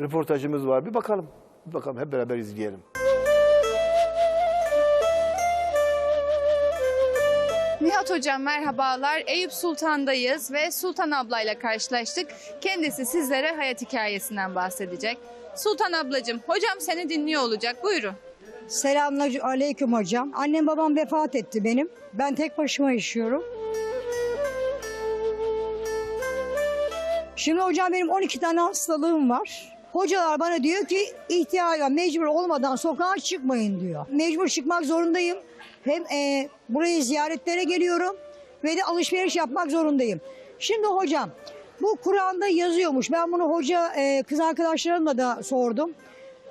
röportajımız var. Bir bakalım. Bir bakalım hep beraber izleyelim. Nihat Hocam merhabalar. Eyüp Sultan'dayız ve Sultan ablayla karşılaştık. Kendisi sizlere hayat hikayesinden bahsedecek. Sultan ablacığım, hocam seni dinliyor olacak. Buyurun. Selamünaleyküm aleyküm hocam. Annem babam vefat etti benim. Ben tek başıma yaşıyorum. Şimdi hocam benim 12 tane hastalığım var. Hocalar bana diyor ki ihtiyaç var, mecbur olmadan sokağa çıkmayın diyor. Mecbur çıkmak zorundayım. Hem e, buraya ziyaretlere geliyorum ve de alışveriş yapmak zorundayım. Şimdi hocam bu Kur'an'da yazıyormuş. Ben bunu hoca e, kız arkadaşlarımla da sordum.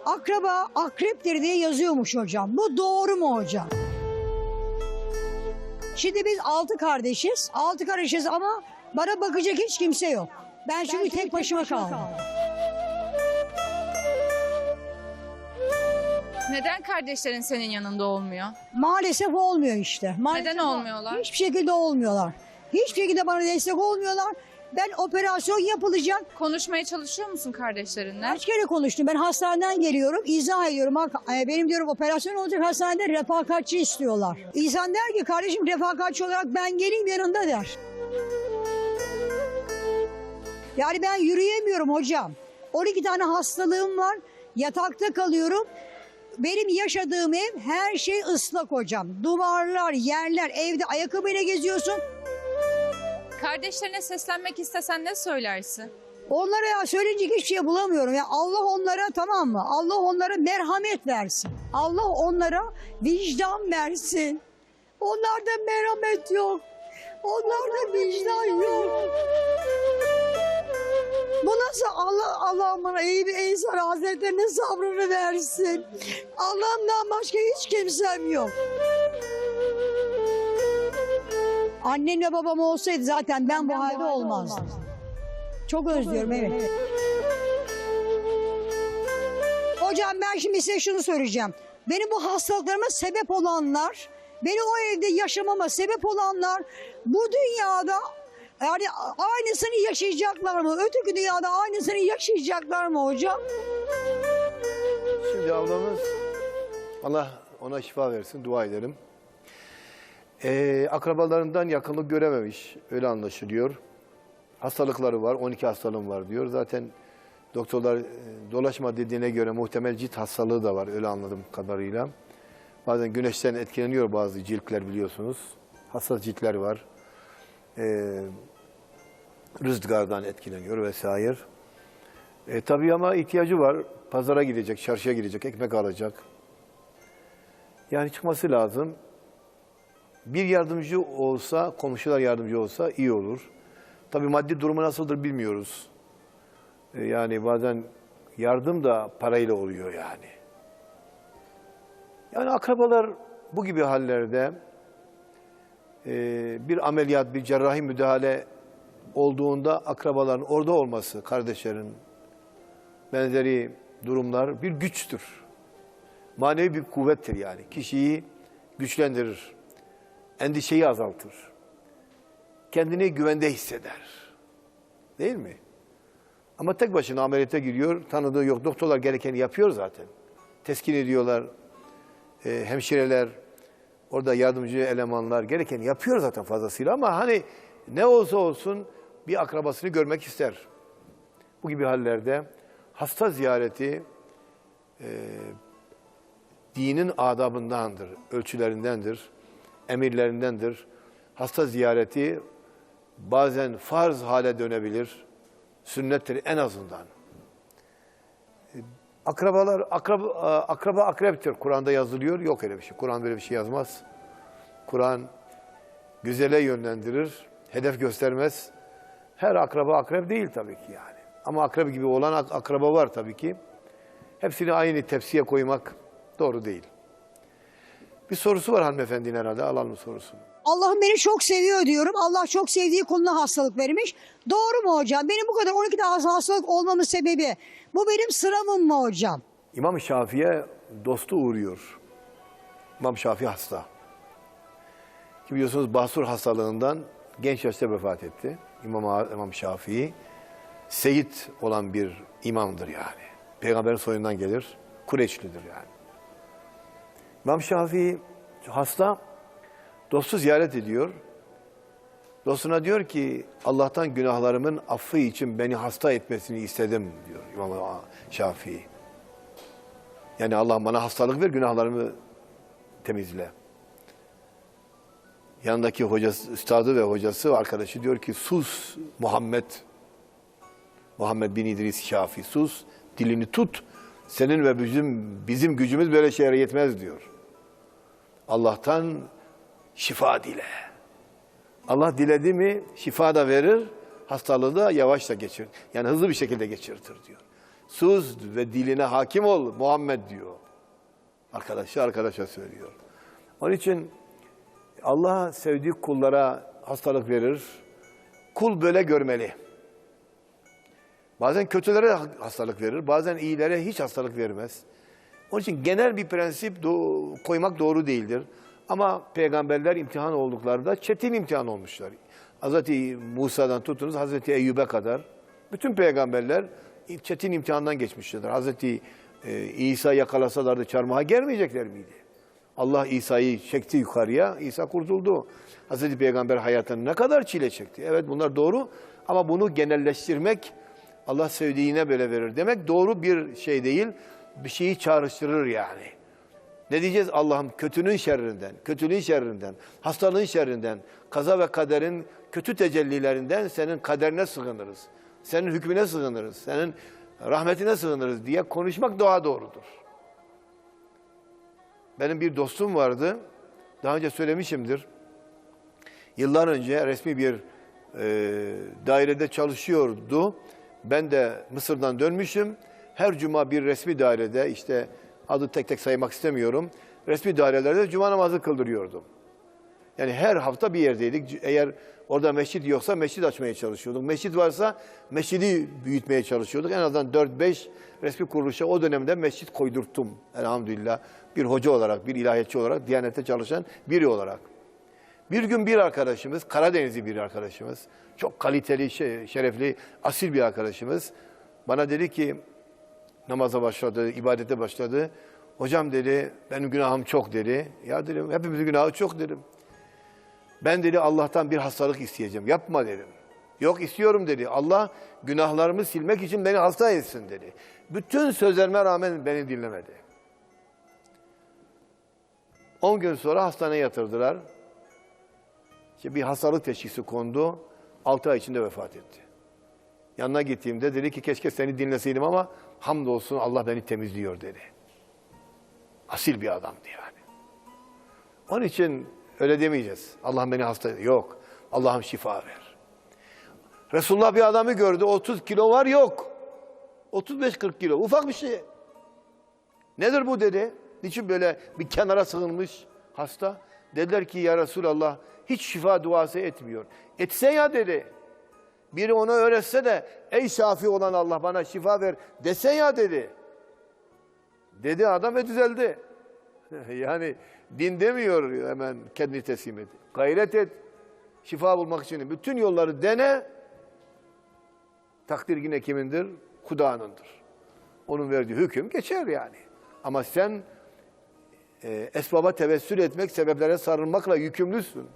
Akraba akreptir diye yazıyormuş hocam. Bu doğru mu hocam? Şimdi biz altı kardeşiz. Altı kardeşiz ama bana bakacak hiç kimse yok. Ben çünkü tek başıma kaldım. Neden kardeşlerin senin yanında olmuyor? Maalesef olmuyor işte. Maalesef Neden olmuyorlar? Hiçbir şekilde olmuyorlar. Hiçbir şekilde bana destek olmuyorlar. Ben operasyon yapılacak. Konuşmaya çalışıyor musun kardeşlerinle? Kaç kere konuştum. Ben hastaneden geliyorum. izah ediyorum. Bak e, benim diyorum operasyon olacak hastanede refakatçi istiyorlar. İnsan der ki kardeşim refakatçi olarak ben geleyim yanında der. Yani ben yürüyemiyorum hocam. 12 tane hastalığım var. Yatakta kalıyorum. Benim yaşadığım ev her şey ıslak hocam. Duvarlar, yerler, evde ayakkabıyla geziyorsun. Kardeşlerine seslenmek istesen ne söylersin? Onlara ya söyleyecek hiçbir şey bulamıyorum. Ya Allah onlara tamam mı? Allah onlara merhamet versin. Allah onlara vicdan versin. Onlarda merhamet yok. Onlarda vicdan yok. Nasıl Allah Allah bana iyi bir insan hazretlerine sabrını versin. Allah'ımdan başka hiç kimsem yok. Annemle babam olsaydı zaten ben bu halde olmazdım. Çok özlüyorum evet. Hocam ben şimdi size şunu söyleyeceğim. Benim bu hastalıklarıma sebep olanlar, beni o evde yaşamama sebep olanlar bu dünyada yani aynısını yaşayacaklar mı? Öteki dünyada aynısını yaşayacaklar mı hocam? Şimdi ablamız Allah ona şifa versin dua edelim. Ee, akrabalarından yakınlık görememiş öyle anlaşılıyor. Hastalıkları var 12 hastalığım var diyor. Zaten doktorlar e, dolaşma dediğine göre muhtemel cilt hastalığı da var öyle anladığım kadarıyla. Bazen güneşten etkileniyor bazı ciltler biliyorsunuz. Hassas ciltler var. Ee, rüzgardan etkileniyor vesaire. E, tabii ama ihtiyacı var. Pazara gidecek, çarşıya gidecek, ekmek alacak. Yani çıkması lazım. Bir yardımcı olsa, komşular yardımcı olsa iyi olur. Tabii maddi durumu nasıldır bilmiyoruz. E, yani bazen yardım da parayla oluyor yani. Yani akrabalar bu gibi hallerde e, bir ameliyat, bir cerrahi müdahale olduğunda akrabaların orada olması, kardeşlerin, benzeri durumlar bir güçtür. Manevi bir kuvvettir yani. Kişiyi güçlendirir. Endişeyi azaltır. Kendini güvende hisseder. Değil mi? Ama tek başına ameliyata giriyor, tanıdığı yok. Doktorlar gerekeni yapıyor zaten. Teskin ediyorlar. Ee, hemşireler, orada yardımcı elemanlar gerekeni yapıyor zaten fazlasıyla. Ama hani ne olsa olsun bir akrabasını görmek ister. Bu gibi hallerde hasta ziyareti e, dinin adabındandır, ölçülerindendir, emirlerindendir. Hasta ziyareti bazen farz hale dönebilir, sünnettir en azından. Akrabalar, akraba, akraba akreptir. Kur'an'da yazılıyor. Yok öyle bir şey. Kur'an böyle bir şey yazmaz. Kur'an güzele yönlendirir, hedef göstermez. Her akraba akrep değil tabii ki yani. Ama akrep gibi olan ak- akraba var tabii ki. Hepsini aynı tepsiye koymak doğru değil. Bir sorusu var hanımefendinin herhalde. Alalım sorusunu. Allah'ım beni çok seviyor diyorum. Allah çok sevdiği kuluna hastalık vermiş. Doğru mu hocam? Benim bu kadar 12 tane hastalık olmamın sebebi bu benim sıramım mı hocam? İmam Şafii'ye dostu uğruyor. İmam Şafii hasta. Ki biliyorsunuz basur hastalığından genç yaşta vefat etti. İmam, İmam Şafii. Seyit olan bir imamdır yani. Peygamberin soyundan gelir. Kureşlidir yani. İmam Şafii hasta dostu ziyaret ediyor. Dostuna diyor ki Allah'tan günahlarımın affı için beni hasta etmesini istedim diyor İmam Şafii. Yani Allah bana hastalık ver günahlarımı temizle. Yanındaki hocası, üstadı ve hocası arkadaşı diyor ki sus Muhammed. Muhammed bin İdris Şafi sus dilini tut. Senin ve bizim bizim gücümüz böyle şeylere yetmez diyor. Allah'tan şifa dile. Allah diledi mi şifa da verir, hastalığı da yavaş da geçir. Yani hızlı bir şekilde geçirtir diyor. Sus ve diline hakim ol Muhammed diyor. Arkadaşı arkadaşa söylüyor. Onun için Allah sevdiği kullara hastalık verir. Kul böyle görmeli. Bazen kötülere hastalık verir, bazen iyilere hiç hastalık vermez. Onun için genel bir prensip do- koymak doğru değildir. Ama peygamberler imtihan olduklarında çetin imtihan olmuşlar. Hz. Musa'dan tutunuz Hz. Eyyub'e kadar bütün peygamberler çetin imtihandan geçmişlerdir. Hz. e, İsa yakalasalardı çarmıha gelmeyecekler miydi? Allah İsa'yı çekti yukarıya, İsa kurtuldu. Hazreti Peygamber hayatını ne kadar çile çekti. Evet bunlar doğru ama bunu genelleştirmek Allah sevdiğine böyle verir demek doğru bir şey değil. Bir şeyi çağrıştırır yani. Ne diyeceğiz Allah'ım kötünün şerrinden, kötülüğün şerrinden, hastalığın şerrinden, kaza ve kaderin kötü tecellilerinden senin kaderine sığınırız. Senin hükmüne sığınırız, senin rahmetine sığınırız diye konuşmak daha doğrudur. Benim bir dostum vardı. Daha önce söylemişimdir. Yıllar önce resmi bir e, dairede çalışıyordu. Ben de Mısır'dan dönmüşüm. Her cuma bir resmi dairede işte adı tek tek saymak istemiyorum. Resmi dairelerde cuma namazı kıldırıyordum. Yani her hafta bir yerdeydik. Eğer orada mescid yoksa mescid açmaya çalışıyorduk. Mescid varsa mescidi büyütmeye çalışıyorduk. En azından 4-5 resmi kuruluşa o dönemde mescid koydurttum elhamdülillah. Bir hoca olarak, bir ilahiyatçı olarak, Diyanet'te çalışan biri olarak. Bir gün bir arkadaşımız, Karadenizli bir arkadaşımız, çok kaliteli, şerefli, asil bir arkadaşımız bana dedi ki, namaza başladı, ibadete başladı. Hocam dedi, benim günahım çok dedi. Ya dedim, hepimizin günahı çok dedim. Ben dedi Allah'tan bir hastalık isteyeceğim. Yapma dedim. Yok istiyorum dedi. Allah günahlarımı silmek için beni hasta etsin dedi. Bütün sözlerime rağmen beni dinlemedi. 10 gün sonra hastaneye yatırdılar. İşte bir hastalık teşhisi kondu. 6 ay içinde vefat etti. Yanına gittiğimde dedi ki keşke seni dinleseydim ama hamdolsun Allah beni temizliyor dedi. Asil bir adamdı yani. Onun için öyle demeyeceğiz. Allah'ım beni hasta Yok. Allah'ım şifa ver. Resulullah bir adamı gördü. 30 kilo var yok. 35-40 kilo. Ufak bir şey. Nedir bu dedi. Niçin böyle bir kenara sığınmış hasta? Dediler ki ya Resulallah hiç şifa duası etmiyor. Etse ya dedi. Biri ona öğretse de ey şafi olan Allah bana şifa ver dese ya dedi. Dedi adam ve düzeldi. yani din demiyor hemen kendini teslim et. Gayret et. Şifa bulmak için bütün yolları dene. Takdir yine kimindir? Kudanındır. Onun verdiği hüküm geçer yani. Ama sen e, esbaba tevessül etmek, sebeplere sarılmakla yükümlüsün.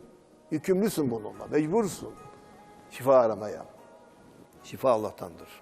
Yükümlüsün bununla, mecbursun. Şifa aramaya. Şifa Allah'tandır.